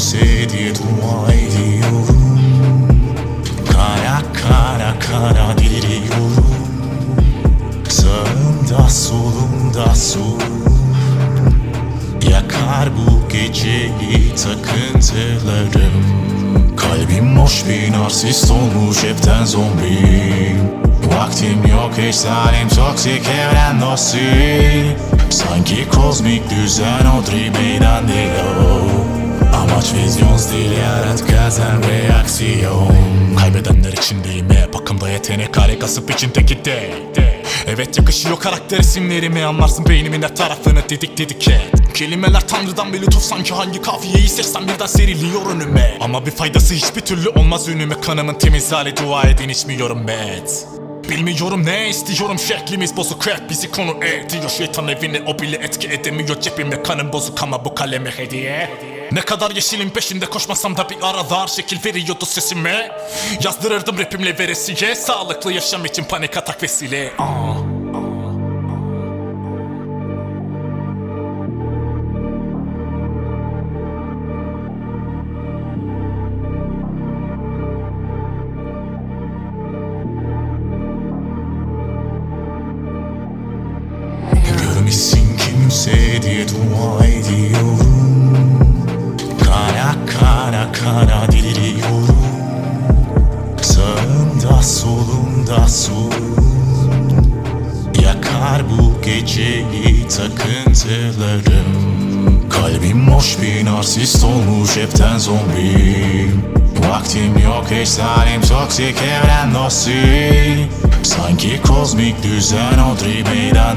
kimse diye dua ediyorum. Kara kara kara deliriyorum Sağımda solumda su. Yakar bu geceyi takıntılarım. Kalbim boş bir narsist olmuş hepten zombi. Vaktim yok zalim toksik evren dostu Sanki kozmik düzen odri meydan değil Amaç vizyons değil yarat kazan reaksiyon. Kaybedenler içindeyim hep Bakımda yetenek hale kasıp içinde gitti Evet yakışıyor karakter isimlerimi Anlarsın beynimin her tarafını dedik dedik et. Kelimeler tanrıdan bir lütuf sanki hangi kafiyeyi seçsem birden seriliyor önüme. Ama bir faydası hiçbir türlü olmaz önüme Kanımın temiz hali dua edin içmiyorum et. Bilmiyorum ne istiyorum şeklimiz bozuk hep bizi konu ediyor. Şeytan evine o bile etki edemiyor cebimde kanım bozuk ama bu kaleme hediye ne kadar yeşilin peşinde koşmasam da bir aralar şekil veriyordu sesime. Yazdırırdım rapimle veresiye Sağlıklı yaşam için panik atak vesile. Aa. Kimse diye dua ediyorum kara deliriyorum Sağımda solumda su. Yakar bu geceyi takıntılarım. Kalbim boş bir narsist olmuş hepten zombi. Vaktim yok eş zalim toksik evren dostu Sanki kozmik düzen odri meydan